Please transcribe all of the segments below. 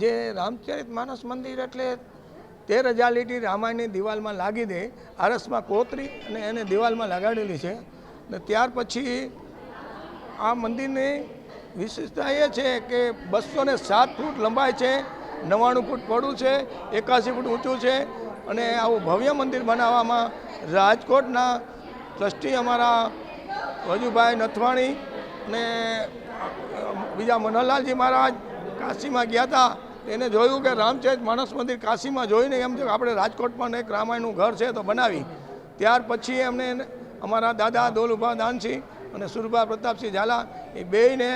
જે રામચરિત માનસ મંદિર એટલે તેર હજાર લીટી રામાયણની દિવાલમાં લાગી દે, આરસમાં કોતરી અને એને દિવાલમાં લગાડેલી છે. ને ત્યાર પછી આ મંદિરની વિશેષતા એ છે કે બસો ને સાત ફૂટ લંબાઈ છે, નવ્વાણું ફૂટ પહોળું છે એકાસી ફૂટ ઊંચું છે અને આવું ભવ્ય મંદિર બનાવવામાં રાજકોટના ટ્રસ્ટી અમારા વજુભાઈ નથવાણી ને બીજા મનોહરલાલજી મહારાજ કાશીમાં ગયા હતા. એને જોયું કે રામચરિત માણસ મંદિર કાશીમાં જોઈને એમ કે આપણે રાજકોટમાં એક રામાયણનું ઘર છે તો બનાવી. ત્યાર પછી એમને અમારા દાદા દોલુભા દાનસિંહ અને સુરભા પ્રતાપસિંહ ઝાલા એ બેયને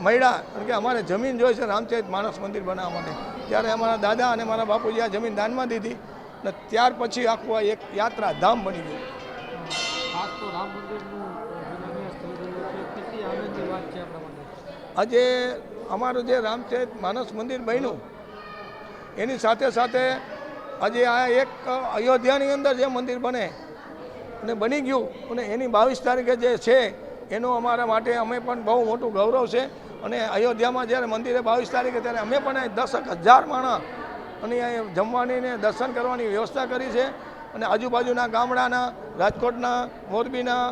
મળ્યા કારણ કે અમારે જમીન જોઈ છે રામચરિત માણસ મંદિર બનાવવા માટે. ત્યારે અમારા દાદા અને મારા બાપુજી આ જમીન દાનમાં દીધી અને ત્યાર પછી આખું આ એક યાત્રા ધામ બની ગયું. છે છે આજે અમારું જે રામચરિત માનસ મંદિર બન્યું, એની સાથે સાથે આજે આ એક અયોધ્યાની અંદર જે મંદિર બને અને બની ગયું અને એની બાવીસ તારીખે જે છે, એનું અમારા માટે અમે પણ બહુ મોટું ગૌરવ છે. અને અયોધ્યામાં જ્યારે મંદિરે બાવીસ તારીખે ત્યારે અમે પણ દસક હજાર માણસ અને જમવાની ને દર્શન કરવાની વ્યવસ્થા કરી છે. અને આજુબાજુના ગામડાના, રાજકોટના, મોરબીના,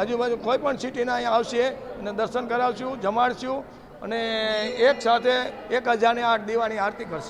આજુબાજુ કોઈ પણ સિટીના અહીંયા આવશે અને દર્શન કરાવશું, જમાડશું. અને એક સાથે એક હજારની આઠ દીવાની આરતી કરશે.